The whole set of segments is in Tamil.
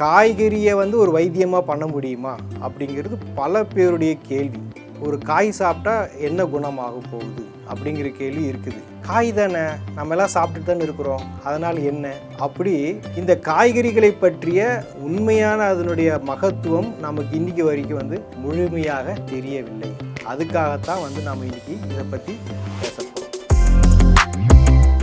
காய்கறியை வந்து ஒரு வைத்தியமாக பண்ண முடியுமா? அப்படிங்கிறது பல பேருடைய கேள்வி. ஒரு காய் சாப்பிட்டா என்ன குணமாக போகுது? அப்படிங்கிற கேள்வி இருக்குது. காய் தானே? நம்ம எல்லாம் சாப்பிட்டு தானே இருக்கிறோம். அதனால் என்ன? அப்படி இந்த காய்கறிகளை பற்றிய உண்மையான அதனுடைய மகத்துவம் நமக்கு இன்னைக்கு வரைக்கும் வந்து முழுமையாக தெரியவில்லை. அதுக்காகத்தான் வந்து நம்ம இன்னைக்கு இதை பற்றி பேசணும்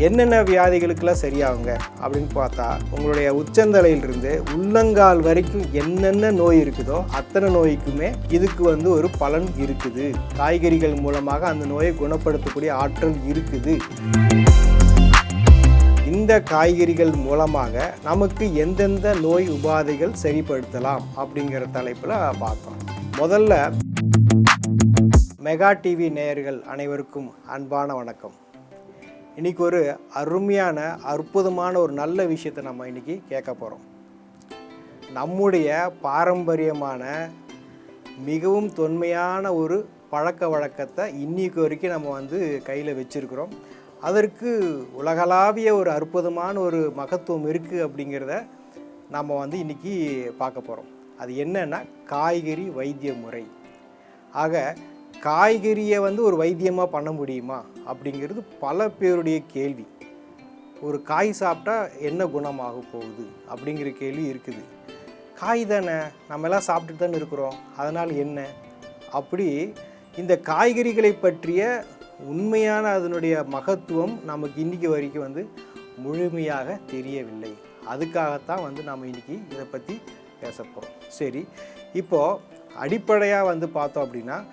என்னென்ன வியாதிகளுக்கெல்லாம் சரியாகுங்க அப்படின்னு பார்த்தா உங்களுடைய உச்சந்தலையிலிருந்து உள்ளங்கால் வரைக்கும் என்னென்ன நோய் இருக்குதோ அத்தனை நோய்க்குமே இதுக்கு வந்து ஒரு பலன் இருக்குது. காய்கறிகள் மூலமாக அந்த நோயை குணப்படுத்தக்கூடிய ஆற்றல் இருக்குது. இந்த காய்கறிகள் மூலமாக நமக்கு எந்தெந்த நோய் உபாதைகள் சரிப்படுத்தலாம் அப்படிங்கிற தலைப்பில் பார்த்தோம் முதல்ல மெகா டிவி நேயர்கள் அனைவருக்கும் அன்பான வணக்கம். இன்னைக்கு ஒரு அருமையான அற்புதமான ஒரு நல்ல விஷயத்தை நம்ம இன்றைக்கி கேட்க போகிறோம் நம்முடைய பாரம்பரியமான மிகவும் தொன்மையான ஒரு பழக்க வழக்கத்தை இன்னைக்கு வரைக்கும் நம்ம வந்து கையில் வச்சுருக்கிறோம். அதற்கு உலகளாவிய ஒரு அற்புதமான ஒரு மகத்துவம் இருக்குது அப்படிங்கிறத நம்ம வந்து இன்னைக்கு பார்க்க போகிறோம் அது என்னென்னா காய்கறி வைத்திய முறை ஆக காய்கறியை வந்து ஒரு வைத்தியமாக பண்ண முடியுமா அப்படிங்கிறது பல பேருடைய கேள்வி. ஒரு காய் சாப்பிட்டா என்ன குணமாக போகுது அப்படிங்கிற கேள்வி இருக்குது. காய் தானே நம்ம எல்லாம் சாப்பிட்டுட்டு தானே இருக்கிறோம் அதனால் என்ன? அப்படி இந்த காய்கறிகளை பற்றிய உண்மையான அதனுடைய மகத்துவம் நமக்கு இன்றைக்கி வரைக்கும் வந்து முழுமையாக தெரியவில்லை. அதுக்காகத்தான் வந்து நம்ம இன்றைக்கி இதை பற்றி பேச போகிறோம் சரி இப்போது அடிப்படையாக வந்து பார்த்தோம் அப்படின்னா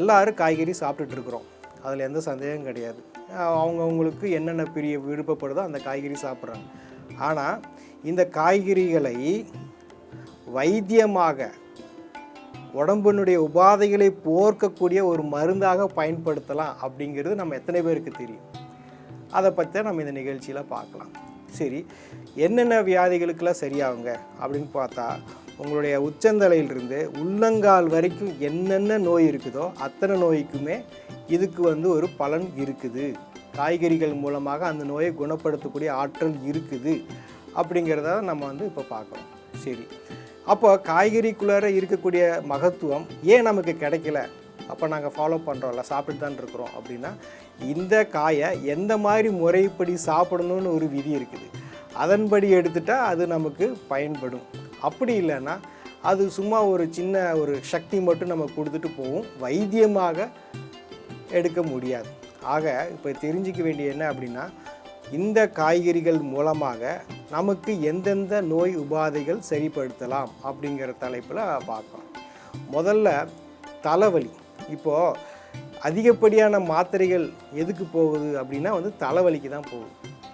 எல்லாரும் காய்கறி சாப்பிட்டுட்டு இருக்கிறோம். அதில் எந்த சந்தேகம் கிடையாது. அவங்கவுங்களுக்கு என்னென்ன பிரிய விருப்பப்படுதோ அந்த காய்கறி சாப்பிட்றாங்க. ஆனால் இந்த காய்கறிகளை வைத்தியமாக உடம்பினுடைய உபாதைகளை போர்க்கக்கூடிய ஒரு மருந்தாக பயன்படுத்தலாம் அப்படிங்கிறது நம்ம எத்தனை பேருக்கு தெரியும். அதை பற்றி தான் நம்ம இந்த நிகழ்ச்சியில் பார்க்கலாம். சரி என்னென்ன வியாதிகளுக்கெல்லாம் சரியாகுங்க அப்படின்னு பார்த்தா உங்களுடைய உச்சந்தலையிலிருந்து உள்ளங்கால் வரைக்கும் என்னென்ன நோய் இருக்குதோ அத்தனை நோய்க்குமே இதுக்கு வந்து ஒரு பலன் இருக்குது. காய்கறிகள் மூலமாக அந்த நோயை குணப்படுத்தக்கூடிய ஆற்றல் இருக்குது. அப்படிங்கிறத நம்ம வந்து இப்போ பார்க்குறோம். சரி. அப்போ காய்கறிக்குள்ளார இருக்கக்கூடிய மகத்துவம் ஏன் நமக்கு கிடைக்கல? அப்போ நாங்கள் ஃபாலோ பண்ணுறோம்ல சாப்பிட்டு தான் இருக்கிறோம் அப்படின்னா இந்த காயை எந்த மாதிரி முறைப்படி சாப்பிடணும்னு ஒரு விதி இருக்குது. அதன்படி எடுத்துட்டால் அது நமக்கு பயன்படும். அப்படி இல்லைன்னா அது சும்மா ஒரு சின்ன ஒரு சக்தி மட்டும் நம்ம கொடுத்துட்டு போகும். வைத்தியமாக எடுக்க முடியாது. ஆக இப்போ தெரிஞ்சிக்க வேண்டிய என்ன அப்படின்னா இந்த காய்கறிகள் மூலமாக நமக்கு எந்தெந்த நோய் உபாதைகள் சரிப்படுத்தலாம் அப்படிங்கிற தலைப்பில் பார்க்கலாம். முதல்ல தலைவலி. இப்போது அதிகப்படியான மாத்திரைகள் எதுக்கு போகுது அப்படின்னா வந்து தலைவலிக்கு தான் போகுது.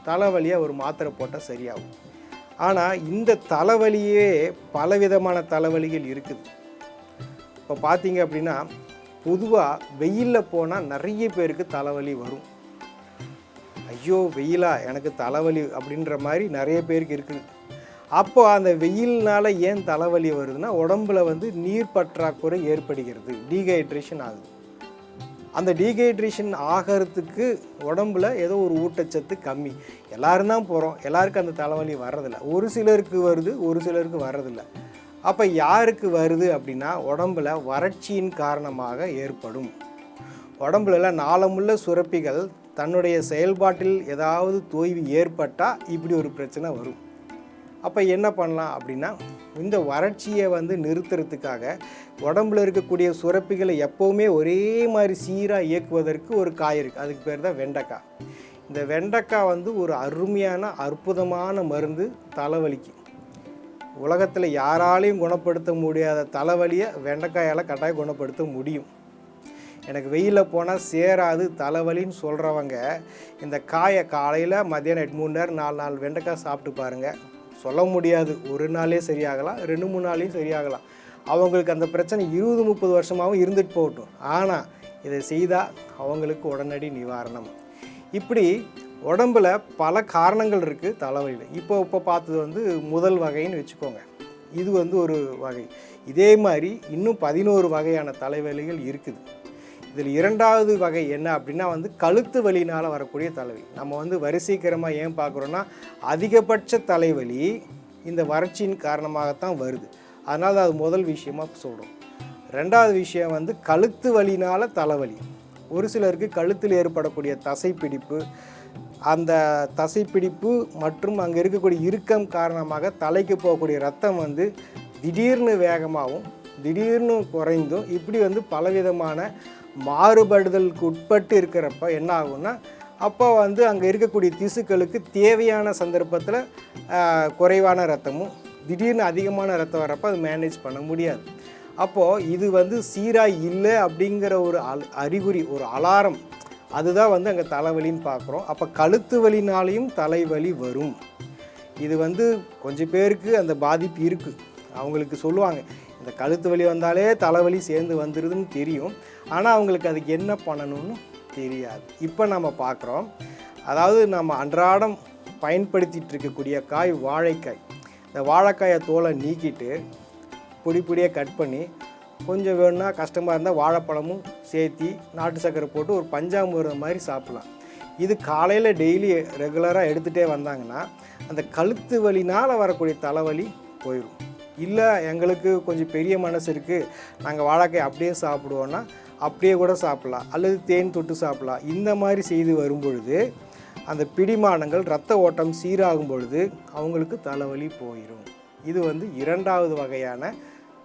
தலைவலியாக ஒரு மாத்திரை போட்டால் சரியாகும். ஆனால் இந்த தலைவலியே பலவிதமான தலைவலிகள் இருக்குது. இப்போ பார்த்தீங்க அப்படின்னா பொதுவாக வெயிலில் போனால் நிறைய பேருக்கு தலைவலி வரும். ஐயோ வெயிலா? எனக்கு தலைவலி அப்படின்ற மாதிரி நிறைய பேருக்கு இருக்குது. அப்போ அந்த வெயில்னால ஏன் தலைவலி வருதுன்னா உடம்புல வந்து நீர் பற்றாக்குறை ஏற்படுகிறது டீஹைட்ரேஷன் ஆகுது. அந்த டீஹைட்ரேஷன் ஆகிறதுக்கு உடம்புல ஏதோ ஒரு ஊட்டச்சத்து கம்மி. எல்லோரும் தான் போகிறோம் எல்லாருக்கும் அந்த தலைவலி வர்றதில்ல. ஒரு சிலருக்கு வருது ஒரு சிலருக்கு வர்றதில்ல. அப்போ யாருக்கு வருது அப்படின்னா உடம்புல வறட்சியின் காரணமாக ஏற்படும். உடம்புல நாளமுள்ள சுரப்பிகள் தன்னுடைய செயல்பாட்டில் ஏதாவது தோய்வு ஏற்பட்டால் இப்படி ஒரு பிரச்சனை வரும். அப்போ என்ன பண்ணலாம் அப்படின்னா இந்த வறட்சியை வந்து நிறுத்துறதுக்காக உடம்புல இருக்கக்கூடிய சுரப்பிகளை எப்போவுமே ஒரே மாதிரி சீராக இயக்குவதற்கு ஒரு காய் இருக்குது அதுக்கு பேர் தான் வெண்டைக்காய். இந்த வெண்டைக்காய் வந்து ஒரு அருமையான அற்புதமான மருந்து தலைவலிக்கு. உலகத்தில் யாராலையும் குணப்படுத்த முடியாத தலைவலியை வெண்டைக்காயால் கட்டாயம் குணப்படுத்த முடியும். எனக்கு வெயிலில் போனால் சேராது தலைவலின்னு சொல்கிறவங்க இந்த காயை காலையில் மத்தியானம் எட்டு மூணு நேரம் நாலு நாலு வெண்டைக்காய் சாப்பிட்டு பாருங்கள் சொல்ல முடியாது. ஒரு நாளே சரியாகலாம் ரெண்டு மூணு நாளையும் சரியாகலாம். அவங்களுக்கு அந்த பிரச்சனை இருபது முப்பது வருஷமாகவும் இருந்துட்டு போகட்டும். ஆனால் இதை செய்தால் அவங்களுக்கு உடனடி நிவாரணம். இப்படி உடம்புல பல காரணங்கள் இருக்குது தலைவலியில். இப்போ இப்போ பார்த்தது வந்து முதல் வகைன்னு வச்சுக்கோங்க. இது வந்து ஒரு வகை. இதே மாதிரி இன்னும் பதினோரு வகையான தலைவலிகள் இருக்குது. இதில் இரண்டாவது வகை என்ன அப்படின்னா வந்து கழுத்து வலினால் வரக்கூடிய தலைவலி. நம்ம வந்து வரிசைக்கரமாக ஏன் பார்க்குறோன்னா அதிகபட்ச தலைவலி இந்த வறட்சியின் காரணமாகத்தான் வருது. அதனால் அது முதல் விஷயமா சொல்கிறோம் ரெண்டாவது விஷயம் வந்து கழுத்து வலினால் தலைவலி. ஒரு சிலருக்கு கழுத்தில் ஏற்படக்கூடிய தசைப்பிடிப்பு அந்த தசைப்பிடிப்பு மற்றும் அங்கே இருக்கக்கூடிய இறுக்கம் காரணமாக தலைக்கு போகக்கூடிய ரத்தம் வந்து திடீர்னு வேகமாகவும் திடீர்னு குறைந்தும் இப்படி வந்து பலவிதமான மாறுபடுதலுக்கு உட்பட்டு இருக்கிறப்ப என்ன ஆகும்னா அப்போ வந்து அங்கே இருக்கக்கூடிய திசுக்களுக்கு தேவையான சந்தர்ப்பத்தில் குறைவான ரத்தமும் திடீர்னு அதிகமான ரத்தம் வரப்போ அது மேனேஜ் பண்ண முடியாது. அப்போது இது வந்து சீராக இல்லை அப்படிங்கிற ஒரு அல் அறிகுறி ஒரு அலாரம் அதுதான் வந்து அங்கே தலைவலின்னு பார்க்குறோம். அப்போ கழுத்து வலினாலையும் தலைவலி வரும். இது வந்து கொஞ்சம் பேருக்கு அந்த பாதிப்பு இருக்குது அவங்களுக்கு சொல்லுவாங்க இந்த கழுத்து வலி வந்தாலே தலைவலி சேர்ந்து வந்துடுதுன்னு தெரியும். ஆனால் அவங்களுக்கு அதுக்கு என்ன பண்ணணும்னு தெரியாது. இப்போ நம்ம பார்க்குறோம் அதாவது நம்ம அன்றாடம் பயன்படுத்திகிட்டு இருக்கக்கூடிய காய் வாழைக்காய். இந்த வாழைக்காயை தோலை நீக்கிட்டு பொடி பொடியாக கட் பண்ணி கொஞ்சம் வேணும்னா கஷ்டமாக இருந்தால் வாழைப்பழமும் சேர்த்தி நாட்டு சர்க்கரை போட்டு ஒரு பஞ்சாமிர்தம் மாதிரி சாப்பிட்லாம். இது காலையில் டெய்லி ரெகுலராக எடுத்துகிட்டே வந்தாங்கன்னா அந்த கழுத்து வலினால் வரக்கூடிய தலைவலி போயிடும் இல்லை எங்களுக்கு கொஞ்சம் பெரிய மனசு இருக்குது நாங்கள் வாழைக்காய் அப்படியே சாப்பிடுவோன்னா அப்படியே கூட சாப்பிட்லாம். அல்லது தேன் தொட்டு சாப்பிட்லாம். இந்த மாதிரி செய்து வரும் பொழுது அந்த பிடிமானங்கள் இரத்த ஓட்டம் சீராகும் பொழுது அவங்களுக்கு தலைவலி போயிடும் இது வந்து இரண்டாவது வகையான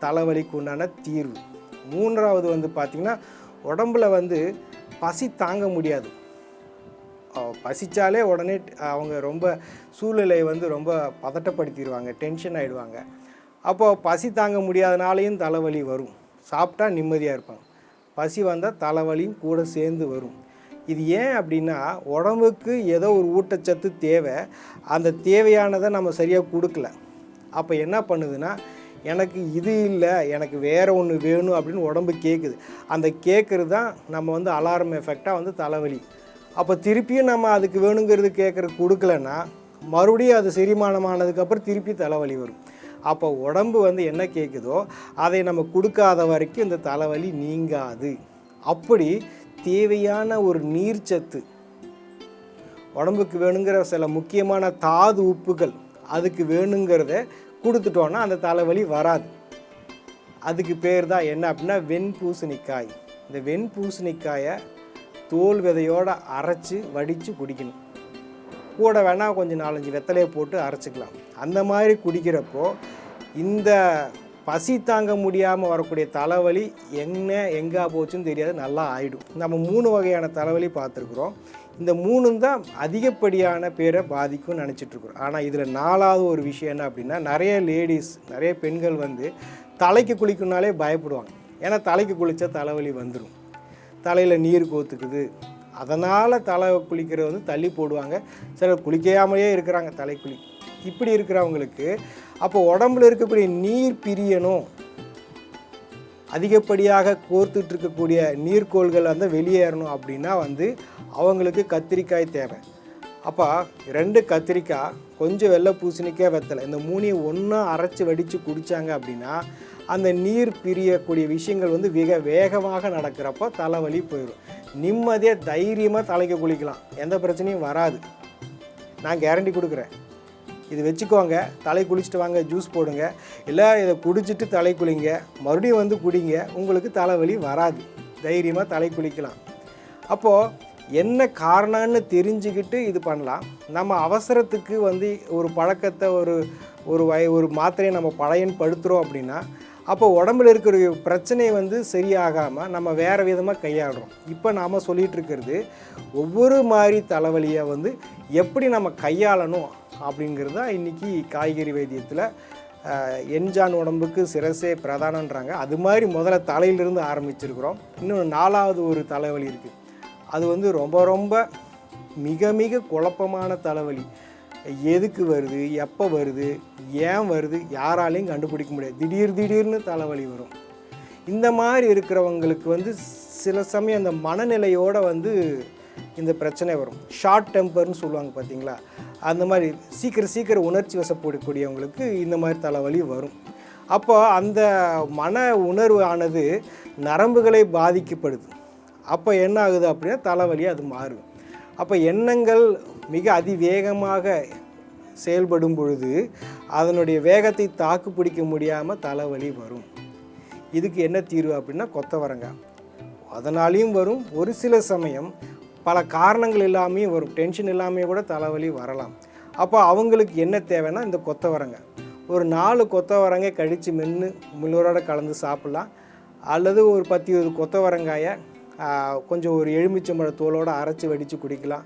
தலைவலிக்கு உண்டான தீர்வு. மூன்றாவது வந்து பார்த்திங்கன்னா உடம்புல வந்து பசி தாங்க முடியாது. பசித்தாலே உடனே அவங்க ரொம்ப சூழ்நிலையை வந்து ரொம்ப பதட்டப்படுத்திடுவாங்க டென்ஷன் ஆகிடுவாங்க அப்போது பசி தாங்க முடியாதனாலையும் தலைவலி வரும். சாப்பிட்டா நிம்மதியாக இருப்பாங்க. பசி வந்தால் தலைவலியும் கூட சேர்ந்து வரும். இது ஏன் அப்படின்னா உடம்புக்கு ஏதோ ஒரு ஊட்டச்சத்து தேவை. அந்த தேவையானதை நம்ம சரியாக கொடுக்கல. அப்போ என்ன பண்ணுதுன்னா எனக்கு இது இல்லை எனக்கு வேறு ஒன்று வேணும் அப்படின்னு உடம்பு கேட்குது அந்த கேட்குறது தான் நம்ம வந்து அலாரம் எஃபெக்டாக வந்து தலைவலி. அப்போ திருப்பியும் நம்ம அதுக்கு வேணுங்கிறது கேட்குறது கொடுக்கலன்னா மறுபடியும் அது செரிமானமானதுக்கப்புறம் திருப்பி தலைவலி வரும். அப்போ உடம்பு வந்து என்ன கேட்குதோ அதை நம்ம கொடுக்காத வரைக்கும் இந்த தலைவலி நீங்காது. அப்படி தேவையான ஒரு நீர்ச்சத்து உடம்புக்கு வேணுங்கிற சில முக்கியமான தாது உப்புகள் அதுக்கு வேணுங்கிறத கொடுத்துட்டோன்னா அந்த தலைவலி வராது. அதுக்கு பேர் தான் என்ன அப்படின்னா வெண்பூசணிக்காய். இந்த வெண்பூசணிக்காயை தோல் விதையோடு அரைச்சி வடித்து குடிக்கணும். கூட வேணால் கொஞ்சம் நாலஞ்சு வெத்தலையை போட்டு அரைச்சிக்கலாம். அந்த மாதிரி குடிக்கிறப்போ இந்த பசி தாங்க முடியாமல் வரக்கூடிய தலைவலி என்ன எங்கே போச்சுன்னு தெரியாது நல்லா ஆயிடும். நம்ம மூணு வகையான தலைவலி பார்த்துருக்குறோம். இந்த மூணும் தான் அதிகப்படியான பேரை பாதிக்கும்னு நினச்சிட்ருக்குறோம். ஆனால் இதில் நாலாவது ஒரு விஷயம் என்ன அப்படின்னா நிறைய லேடிஸ் நிறைய பெண்கள் வந்து தலைக்கு குளிக்கணுனாலே பயப்படுவாங்க. ஏன்னா தலைக்கு குளித்தா தலைவலி வந்துடும் தலையில் நீர் கோத்துக்குது. அதனால் தலை குளிக்கிறது வந்து தள்ளி போடுவாங்க. சிலர் குளிக்காமலேயே இருக்கிறாங்க தலை குளி. இப்படி இருக்கிறவங்களுக்கு அப்போ உடம்புல இருக்கக்கூடிய நீர் பிரியணும். அதிகப்படியாக கோர்த்துட்டு இருக்கக்கூடிய நீர்க்கோள்கள் வந்து வெளியேறணும் அப்படின்னா வந்து அவங்களுக்கு கத்திரிக்காய் தேவை. அப்போ ரெண்டு கத்திரிக்காய் கொஞ்சம் வெள்ளை பூசணிக்காய் வெத்தலை இந்த மூணையும் ஒன்றா அரைச்சி வடித்து குடித்தாங்க அப்படின்னா அந்த நீர் பிரியக்கூடிய விஷயங்கள் வந்து மிக வேகமாக நடக்கிறப்போ தலைவலி போயிடும். நிம்மதியாக தைரியமாக தலைக்கு குளிக்கலாம். எந்த பிரச்சனையும் வராது. நான் கேரண்டி கொடுக்குறேன். இது வச்சுக்கோங்க. தலை குளிச்சுட்டு வாங்க ஜூஸ் போடுங்க. இல்லை இதை குடிச்சிட்டு தலை குளிங்க. மறுபடியும் வந்து குடிங்க. உங்களுக்கு தலைவலி வராது. தைரியமாக தலை குளிக்கலாம். அப்போது என்ன காரணம்னு தெரிஞ்சுக்கிட்டு இது பண்ணலாம். நம்ம அவசரத்துக்கு வந்து ஒரு பழக்கத்தை ஒரு ஒரு வய ஒரு மாத்திரையை நம்ம பழையன்படுத்துகிறோம் அப்படின்னா அப்போ உடம்புல இருக்கிற பிரச்சனையை வந்து சரியாகாமல் நம்ம வேறு விதமாக கையாளுறோம். இப்போ நாம் சொல்லிகிட்டு இருக்கிறது ஒவ்வொரு மாதிரி தலைவலியை வந்து எப்படி நம்ம கையாளணும் அப்படிங்கிறது தான் இன்றைக்கி காய்கறி வைத்தியத்தில் ஆஹ், உடம்புக்கு சிரசே பிரதானன்றாங்க. அது மாதிரி முதல்ல தலையிலிருந்து ஆரம்பிச்சிருக்கிறோம். இன்னும் நாலாவது ஒரு தலைவலி இருக்குது அது வந்து ரொம்ப ரொம்ப மிக மிக குழப்பமான தலைவலி. எதுக்கு வருது எப்போ வருது ஏன் வருது யாராலையும் கண்டுபிடிக்க முடியாது. திடீர் திடீர்னு தலைவலி வரும். இந்த மாதிரி இருக்கிறவங்களுக்கு வந்து சில சமயம் அந்த மனநிலையோடு வந்து இந்த பிரச்சனை வரும். ஷார்ட் டெம்பர்னு சொல்லுவாங்க பார்த்தீங்களா அந்த மாதிரி சீக்கிரம் சீக்கிரம் உணர்ச்சி வசப்படக்கூடியவங்களுக்கு இந்த மாதிரி தலைவலி வரும். அப்போ அந்த மன உணர்வு ஆனது நரம்புகளை பாதிக்கப்படுது. அப்போ என்ன ஆகுது அப்படின்னா தலைவலி அது மாறும். அப்போ எண்ணங்கள் மிக அதிவேகமாக செயல்படும் பொழுது அதனுடைய வேகத்தை தாக்கு பிடிக்க முடியாமல் தலைவலி வரும். இதுக்கு என்ன தீர்வு அப்படின்னா கொத்தவரங்காய். அதனாலையும் வரும். ஒரு சில சமயம் பல காரணங்கள் இல்லாமையும் வரும். டென்ஷன் இல்லாமையே கூட தலைவலி வரலாம். அப்போ அவங்களுக்கு என்ன தேவைன்னா இந்த கொத்தவரங்காய். ஒரு நாலு கொத்தவரங்காய் கழித்து மென்று முள்ளோரோட கலந்து சாப்பிட்லாம். அல்லது ஒரு பத்து இருபது கொத்தவரங்காயை கொஞ்சம் ஒரு எலுமிச்சம்பழ தோலோடு அரைச்சி வடித்து குடிக்கலாம்.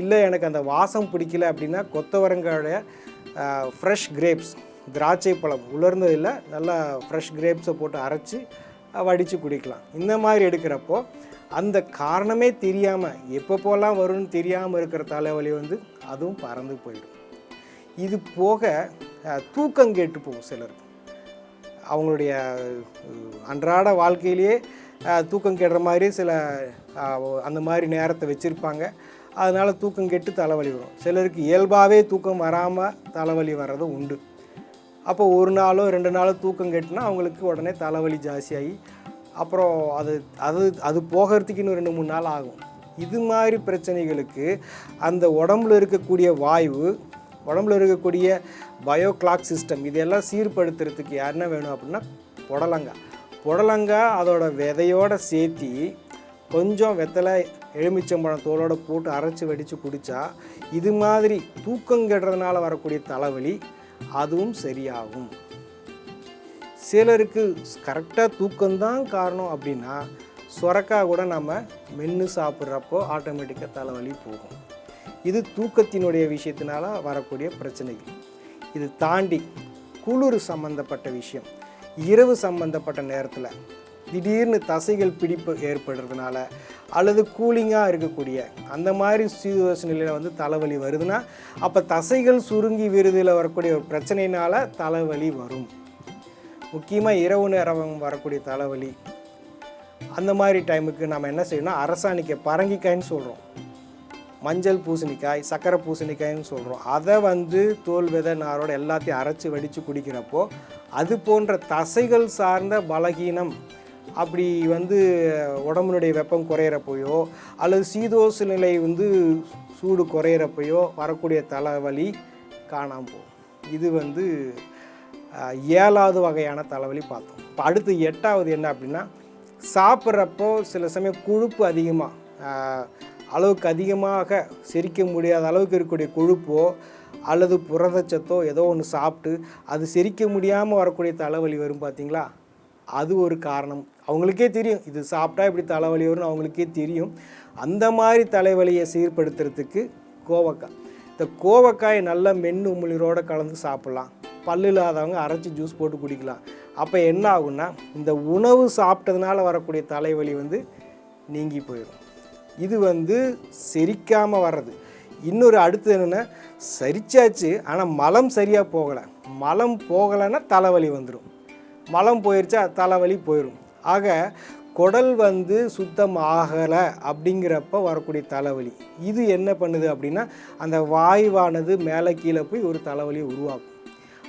இல்லை எனக்கு அந்த வாசம் பிடிக்கல அப்படின்னா கொத்தவரங்காயோடைய ஃப்ரெஷ் கிரேப்ஸ் திராட்சை பழம் உலர்ந்ததில் நல்லா ஃப்ரெஷ் கிரேப்ஸை போட்டு அரைச்சி வடித்து குடிக்கலாம். இந்த மாதிரி எடுக்கிறப்போ அந்த காரணமே தெரியாமல் எப்போ வரும்னு தெரியாமல் இருக்கிற தலைவலி வந்து அதுவும் பறந்து போயிடும். இது போக தூக்கம் கேட்டு போகும் சிலருக்கு அவங்களுடைய அன்றாட வாழ்க்கையிலேயே தூக்கம் கெடுற மாதிரி சில அந்த மாதிரி நேரத்தை வச்சுருப்பாங்க. அதனால் தூக்கம் கெட்டு தலைவலி வரும். சிலருக்கு இயல்பாகவே தூக்கம் வராமல் தலைவலி வர்றது உண்டு. அப்போ ஒரு நாளோ ரெண்டு நாளோ தூக்கம் கெட்டுனா அவங்களுக்கு உடனே தலைவலி ஜாஸ்தியாகி அப்புறம் அது அது அது போகிறதுக்கு இன்னும் ரெண்டு மூணு நாள் ஆகும். இது மாதிரி பிரச்சனைகளுக்கு அந்த உடம்புல இருக்கக்கூடிய வாயு உடம்புல இருக்கக்கூடிய பயோ கிளாக் சிஸ்டம் இதெல்லாம் சீர்படுத்துறதுக்கு என்ன வேணும் அப்படின்னா புடலங்காய் புடலங்காய் அதோட விதையோடு சேர்த்தி கொஞ்சம் வெத்தலை எலுமிச்சம்பழம் தோலோடு போட்டு அரைச்சி வடித்து குடித்தா இது மாதிரி தூக்கம் கெடுறதுனால வரக்கூடிய தலைவலி அதுவும் சரியாகும். சிலருக்கு கரெக்டாக தூக்கம்தான் காரணம் அப்படின்னா சுரக்காய் கூட நம்ம மென்று சாப்பிட்றப்போ ஆட்டோமேட்டிக்காக தலைவலி போகும். இது தூக்கத்தினுடைய விஷயத்தினால வரக்கூடிய பிரச்சனைகள். இது தாண்டி குளிர் சம்பந்தப்பட்ட விஷயம். இரவு சம்பந்தப்பட்ட நேரத்தில் திடீர்னு தசைகள் பிடிப்பு ஏற்படுறதுனால அல்லது கூலிங்காக இருக்கக்கூடிய அந்த மாதிரி சீதோஷ நிலையில் வந்து தலைவலி வருதுன்னா அப்போ தசைகள் சுருங்கி விருதில் வரக்கூடிய ஒரு பிரச்சனையினால் தலைவலி வரும். முக்கியமாக இரவு நேரம் வரக்கூடிய தலைவலி. அந்த மாதிரி டைமுக்கு நம்ம என்ன செய்யணும் அரசாணிக்கை பரங்கிக்காய்ன்னு சொல்கிறோம் மஞ்சள் பூசணிக்காய் சக்கரை பூசணிக்காய்ன்னு சொல்கிறோம் அதை வந்து தோல் விதை நாரோட எல்லாத்தையும் அரைச்சி வடித்து குடிக்கிறப்போ அது போன்ற தசைகள் சார்ந்த பலகீனம் அப்படி வந்து உடம்புனுடைய வெப்பம் குறையிறப்பையோ அல்லது சீதோச நிலை வந்து சூடு குறையிறப்பையோ வரக்கூடிய தலைவலி காணாமல் போகும். இது வந்து ஏழாவது வகையான தலைவலி பார்த்தோம். இப்போ அடுத்து எட்டாவது என்ன அப்படின்னா சாப்பிட்றப்போ சில சமயம் கொழுப்பு அதிகமாக அளவுக்கு அதிகமாக செரிக்க முடியாத அளவுக்கு இருக்கக்கூடிய கொழுப்போ அல்லது புரதச்சத்தோ ஏதோ ஒன்று சாப்பிட்டு அது செரிக்க முடியாமல் வரக்கூடிய தலைவலி வரும் பார்த்தீங்களா? அது ஒரு காரணம். அவங்களுக்கே தெரியும். இது சாப்பிட்டா இப்படி தலைவலி வரும்னு அவங்களுக்கே தெரியும். அந்த மாதிரி தலைவலியை சீர்படுத்துறதுக்கு கோவக்காய். இந்த கோவக்காய் நல்லா மென்று உமிழீரோட கலந்து சாப்பிட்லாம். பல்லு இல்லாதவங்க அரைச்சி ஜூஸ் போட்டு குடிக்கலாம். அப்போ என்ன ஆகும்னா இந்த உணவு சாப்பிட்டதுனால வரக்கூடிய தலைவலி வந்து நீங்கி போயிடும் இது வந்து செரிக்காமல் வர்றது. இன்னொரு அடுத்து என்னென்னா சரிச்சாச்சு ஆனால் மலம் சரியாக போகலை. மலம் போகலைன்னா தலைவலி வந்துடும் மலம் போயிடுச்சா தலைவலி போயிடும் ஆக குடல் வந்து சுத்தம் ஆகலை அப்படிங்கிறப்ப வரக்கூடிய தலைவலி. இது என்ன பண்ணுது அப்படின்னா அந்த வாயுவானது மேலே கீழே போய் ஒரு தலைவலியை உருவாக்கும்.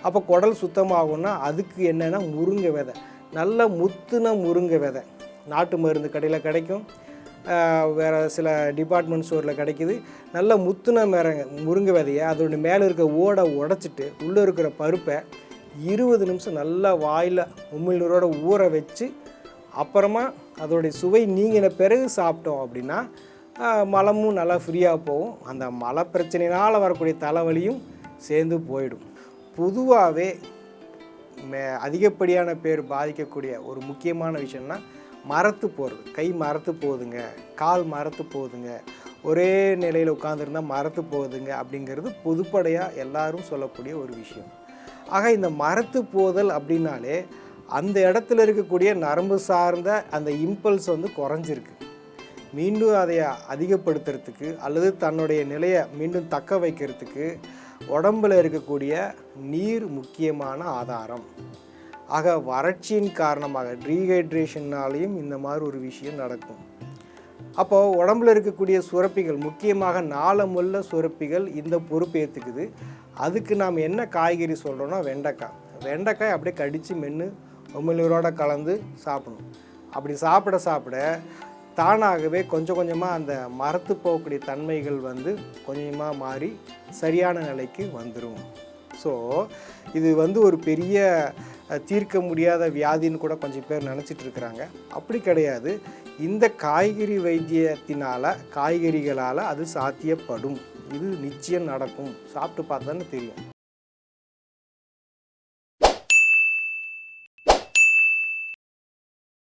அப்போ குடல் சுத்தமாகும்னா அதுக்கு என்னென்னா முருங்கை விதை. நல்ல முத்துன முருங்கை விதை. நாட்டு மருந்து கடையில் கிடைக்கும். வேறு சில டிபார்ட்மெண்ட் ஸ்டோரில் கிடைக்கிது. நல்ல முத்துன மேரங்க முருங்கை விதையை அதோட மேலே இருக்க ஓடை உடச்சிட்டு உள்ளே இருக்கிற பருப்பை இருபது நிமிஷம் நல்லா வாயில் உமிழ்நீரோட ஊற வச்சு அப்புறமா அதோடைய சுவை நீங்கின பிறகு சாப்பிட்டோம் அப்படின்னா மலமும் நல்லா ஃப்ரீயாக போகும். அந்த மலை பிரச்சனையினால் வரக்கூடிய தலைவலியும் சேர்ந்து போயிடும். பொதுவாகவே மே அதிகப்படியான பேர் பாதிக்கக்கூடிய ஒரு முக்கியமான விஷயம்னா மரத்து போகிறது கை மரத்து போகுதுங்க. கால் மரத்து போகுதுங்க. ஒரே நிலையில் உட்காந்துருந்தா மரத்து போகுதுங்க அப்படிங்கிறது பொதுப்படையாக எல்லாரும் சொல்லக்கூடிய ஒரு விஷயம். ஆக இந்த மரத்து போதல் அப்படின்னாலே அந்த இடத்துல இருக்கக்கூடிய நரம்பு சார்ந்த அந்த இம்பல்ஸ் வந்து குறைஞ்சிருக்கு. மீண்டும் அதை அதிகப்படுத்துறதுக்கு அல்லது தன்னுடைய நிலையை மீண்டும் தக்க வைக்கிறதுக்கு உடம்புல இருக்கக்கூடிய நீர் முக்கியமான ஆதாரம். ஆக வறட்சியின் காரணமாக டீஹைட்ரேஷன்னாலையும் இந்த மாதிரி ஒரு விஷயம் நடக்கும். அப்போது உடம்புல இருக்கக்கூடிய சுரப்பிகள் முக்கியமாக நாளமுள்ள சுரப்பிகள் இந்த பொறுப்பு ஏற்றுக்குது அதுக்கு நாம் என்ன காய்கறி சொல்கிறோன்னா வெண்டைக்காய். வெண்டைக்காய் அப்படியே கடித்து மென்று உமிழ்நீரோடு கலந்து சாப்பிடணும். அப்படி சாப்பிட சாப்பிட தானாகவே கொஞ்சம் கொஞ்சமாக அந்த மரத்து போகக்கூடிய தன்மைகள் வந்து கொஞ்சமாக மாறி சரியான நிலைக்கு வந்துடும் ஸோ இது வந்து ஒரு பெரிய தீர்க்க முடியாத வியாதின்னு கூட கொஞ்சம் பேர் நினச்சிட்டு இருக்கிறாங்க. அப்படி கிடையாது. இந்த காய்கறி வைத்தியத்தினால் காய்கறிகளால் அது சாத்தியப்படும். இது நிச்சயம் நடக்கும். சாப்பிட்டு பார்த்தா தெரியும்.